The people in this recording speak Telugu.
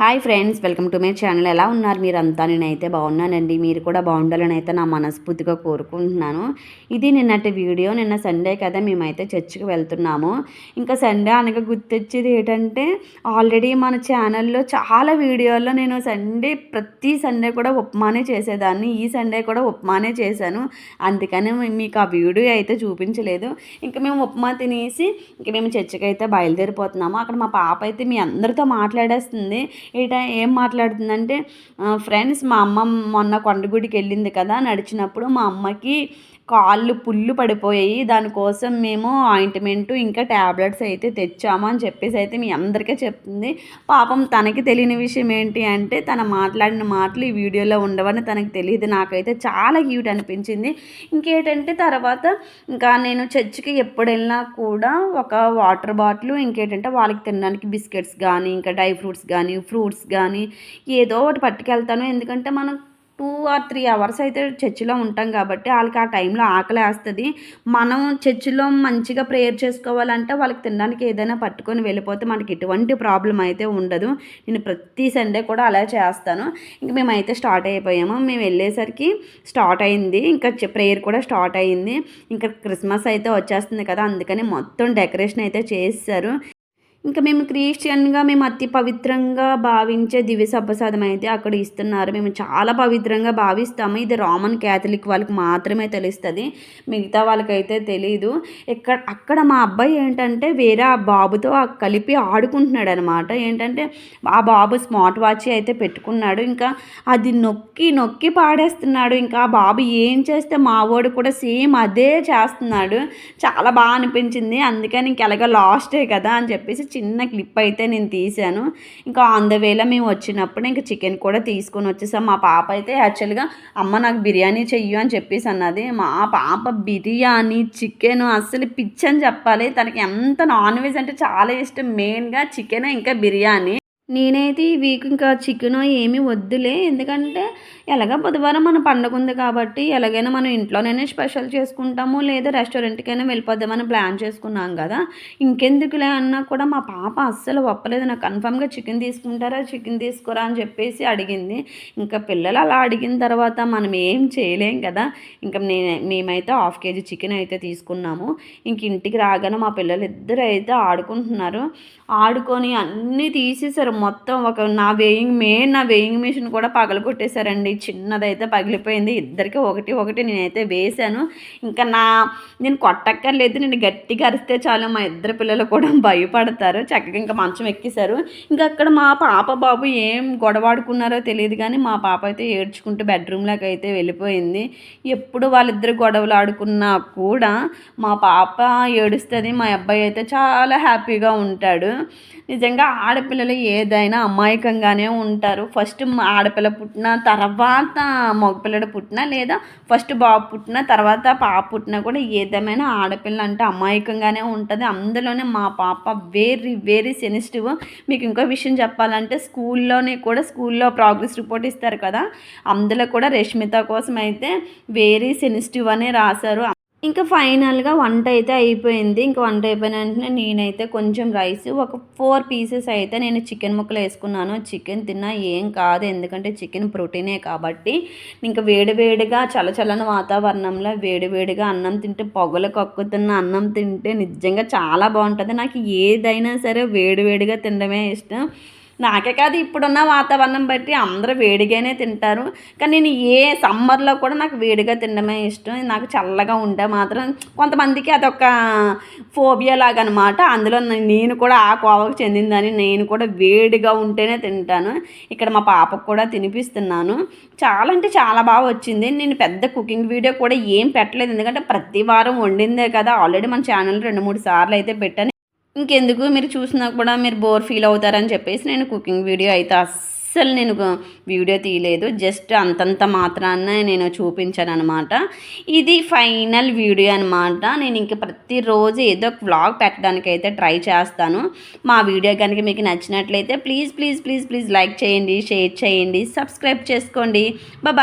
Hi friends welcome to my channel. ఎలా ఉన్నారు మీరంతా? నేనైతే బాగున్నానండి. మీరు కూడా బాగుండాలని అయితే నా మనస్ఫూర్తిగా కోరుకుంటున్నాను. ఇది నిన్నటి వీడియో. నిన్న సండే కదా మేమైతే చర్చికి వెళ్తున్నాము. ఇంకా సండే అనగా గుర్తొచ్చేది ఏంటంటే ఆల్రెడీ మన ఛానల్లో చాలా వీడియోల్లో నేను సండే ప్రతి సండే కూడా ఉప్మానే చేసేదాన్ని. ఈ సండే కూడా ఉప్మానే చేశాను. అందుకని మీకు ఆ వీడియో అయితే చూపించలేదు. ఇంకా మేము ఉప్మా తినేసి ఇంక మేము చర్చికి అయితే బయలుదేరిపోతున్నాము. అక్కడ మా పాప అయితే మీ అందరితో మాట్లాడేస్తుంది. ఈట ఏం మాట్లాడుతుందంటే ఫ్రెండ్స్ మా అమ్మ మొన్న కొండగుడికి వెళ్ళింది కదా నడిచినప్పుడు మా అమ్మకి కాళ్ళు పుల్లు పడిపోయాయి. దానికోసం మేము ఆయింట్మెంటు ఇంకా ట్యాబ్లెట్స్ అయితే తెచ్చాము అని చెప్పేసి అయితే మీ అందరికీ చెప్తుంది పాపం తనకి తెలియని విషయం ఏంటి అంటే తన మాట్లాడిన మాటలు ఈ వీడియోలో ఉండవని తనకు తెలియదు. నాకైతే చాలా క్యూట్ అనిపించింది. ఇంకేంటంటే తర్వాత ఇంకా నేను చర్చికి ఎప్పుడు వెళ్ళినా కూడా ఒక వాటర్ బాటిల్ ఇంకేంటంటే వాళ్ళకి తినడానికి బిస్కెట్స్ కానీ ఇంకా డ్రై ఫ్రూట్స్ కానీ ఫ్రూట్స్ కానీ ఏదో ఒకటి పట్టుకెళ్తాను. ఎందుకంటే మనం టూ ఆర్ త్రీ అవర్స్ అయితే చర్చిలో ఉంటాం కాబట్టి వాళ్ళకి ఆ టైంలో ఆకలి వేస్తుంది. మనం చర్చిలో మంచిగా ప్రేయర్ చేసుకోవాలంటే వాళ్ళకి తినడానికి ఏదైనా పట్టుకొని వెళ్ళిపోతే మనకి ఎటువంటి ప్రాబ్లం అయితే ఉండదు. నేను ప్రతి సండే కూడా అలా చేస్తాను. ఇంక మేమైతే స్టార్ట్ అయిపోయాము. మేము వెళ్ళేసరికి స్టార్ట్ అయింది. ఇంకా ప్రేయర్ కూడా స్టార్ట్ అయింది. ఇంకా క్రిస్మస్ అయితే వచ్చేస్తుంది కదా అందుకని మొత్తం డెకరేషన్ అయితే చేస్తారు ఇంకా మేము క్రిస్టియన్గా మేము అతి పవిత్రంగా భావించే దివ్య సప్రసాదం అయితే అక్కడ ఇస్తున్నారు. మేము చాలా పవిత్రంగా భావిస్తాము. ఇది రోమన్ క్యాథలిక్ వాళ్ళకి మాత్రమే తెలుస్తుంది. మిగతా వాళ్ళకైతే తెలీదు. ఇక్కడ అక్కడ మా అబ్బాయి ఏంటంటే వేరే ఆ బాబుతో కలిపి ఆడుకుంటున్నాడు అనమాట ఏంటంటే ఆ బాబు స్మార్ట్ వాచ్ అయితే పెట్టుకున్నాడు. ఇంకా అది నొక్కి నొక్కి పాడేస్తున్నాడు. ఇంకా ఆ బాబు ఏం చేస్తే మా వాడు కూడా సేమ్ అదే చేస్తున్నాడు. చాలా బాగా అనిపించింది. అందుకని ఇంకెలాగ లాస్టే కదా అని చెప్పేసి చిన్న క్లిప్ అయితే నేను తీశాను. ఇంకా ఆన్ ద వేలో మేము వచ్చినప్పుడు ఇంకా చికెన్ కూడా తీసుకొని వచ్చేసాం. మా పాప అయితే యాక్చువల్గా అమ్మ నాకు బిర్యానీ చెయ్యు అని చెప్పేసి అన్నది. మా పాప బిర్యానీ చికెన్ అస్సలు పిచ్చి అని చెప్పాలి. తనకి ఎంత నాన్ వెజ్ అంటే చాలా ఇష్టం. మెయిన్గా చికెన్ ఇంకా బిర్యానీ. నేనైతే ఈ వీక్ ఇంకా చికెన్ ఏమీ వద్దులే. ఎందుకంటే ఎలాగ బుధవారం మన పండుగ ఉంది కాబట్టి ఎలాగైనా మనం ఇంట్లోనైనా స్పెషల్ చేసుకుంటాము లేదా రెస్టారెంట్కైనా వెళ్ళిపోద్దామని ప్లాన్ చేసుకున్నాం కదా. ఇంకెందుకులే అన్నా కూడా మా పాప అస్సలు ఒప్పలేదు. నాకు కన్ఫామ్గా చికెన్ తీసుకుంటారా చికెన్ తీసుకురా అని చెప్పేసి అడిగింది. ఇంకా పిల్లలు అలా అడిగిన తర్వాత మనం ఏం చేయలేం కదా. ఇంకా నేను మేమైతే హాఫ్ కేజీ చికెన్ అయితే తీసుకున్నాము. ఇంక ఇంటికి రాగానే మా పిల్లలు ఇద్దరు అయితే ఆడుకుంటున్నారు. ఆడుకొని అన్నీ తీసేసారు. మొత్తం ఒక నా వేయింగ్ మెయిన్ నా వేయింగ్ మిషన్ కూడా పగల కొట్టేశారండి చిన్నదైతే పగిలిపోయింది. ఇద్దరికి ఒకటి ఒకటి నేనైతే వేశాను. ఇంకా నా నేను కొట్టక్కర్లేదు. నేను గట్టిగా అరిస్తే చాలు. మా ఇద్దరు పిల్లలు కూడా భయపడతారు. చక్కగా ఇంకా మంచం ఎక్కేశారు. ఇంకా అక్కడ మా పాప బాబు ఏం గొడవాడుకున్నారో తెలియదు కానీ మా పాప అయితే ఏడ్చుకుంటూ బెడ్రూమ్లోకి అయితే వెళ్ళిపోయింది. ఎప్పుడు వాళ్ళిద్దరు గొడవలు ఆడుకున్నా కూడా మా పాప ఏడుస్తుంది. మా అబ్బాయి అయితే చాలా హ్యాపీగా ఉంటాడు. నిజంగా ఆడపిల్లలు ఏదైనా అమాయకంగానే ఉంటారు. ఫస్ట్ ఆడపిల్ల పుట్టిన తర్వాత మగపిల్లడు పుట్టిన లేదా ఫస్ట్ బాబు పుట్టిన తర్వాత పాప పుట్టినా కూడా ఏదేమైనా ఆడపిల్ల అంటే అమాయకంగానే ఉంటుంది. అందులోనే మా పాప వెరీ వెరీ సెన్సిటివ్ మీకు ఇంకో విషయం చెప్పాలంటే స్కూల్లోనే కూడా స్కూల్లో ప్రోగ్రెస్ రిపోర్ట్ ఇస్తారు కదా. అందులో కూడా రష్మిత కోసం అయితే వెరీ సెన్సిటివ్ అనే రాశారు. ఇంకా ఫైనల్గా వంట అయితే అయిపోయింది. ఇంకా వంట అయిపోయిన వెంటనే నేనైతే కొంచెం రైస్ ఒక ఫోర్ పీసెస్ అయితే నేను చికెన్ ముక్కలు వేసుకున్నాను. చికెన్ తిన్నా ఏం కాదు ఎందుకంటే చికెన్ ప్రోటీనే కాబట్టి. ఇంకా వేడివేడిగా చలచలని వాతావరణంలో వేడివేడిగా అన్నం తింటే పొగలు కక్కుతున్న అన్నం తింటే నిజంగా చాలా బాగుంటుంది. నాకు ఏదైనా సరే వేడివేడిగా తినడమే ఇష్టం. నాకే కాదు ఇప్పుడున్న వాతావరణం బట్టి అందరూ వేడిగానే తింటారు. కానీ నేను ఏ సమ్మర్లో కూడా నాకు వేడిగా తినడమే ఇష్టం. నాకు చల్లగా ఉంటే మాత్రం కొంతమందికి అదొక ఫోబియా లాగా అనమాట అందులో నేను కూడా ఆ కోవకు చెందిందని నేను కూడా వేడిగా ఉంటేనే తింటాను. ఇక్కడ మా పాపకు కూడా తినిపిస్తున్నాను. చాలా అంటే చాలా బాగా వచ్చింది. నేను పెద్ద కుకింగ్ వీడియో కూడా ఏం పెట్టలేదు. ఎందుకంటే ప్రతి వారం వండిందే కదా. ఆల్రెడీ మన ఛానల్ రెండు మూడు సార్లు అయితే పెట్టాను. ఇంకెందుకు? మీరు చూసినా కూడా మీరు బోర్ ఫీల్ అవుతారని చెప్పేసి నేను కుకింగ్ వీడియో అయితే అస్సలు నేను వీడియో తీయలేదు. జస్ట్ అంతంత మాత్రాన నేను చూపించాను అనమాట ఇది ఫైనల్ వీడియో అనమాట నేను ఇంక ప్రతిరోజు ఏదో ఒక వ్లాగ్ పెట్టడానికి అయితే ట్రై చేస్తాను. మా వీడియో కనుక మీకు నచ్చినట్లయితే please please please please like చేయండి షేర్ చేయండి సబ్స్క్రైబ్ చేసుకోండి. బాయ్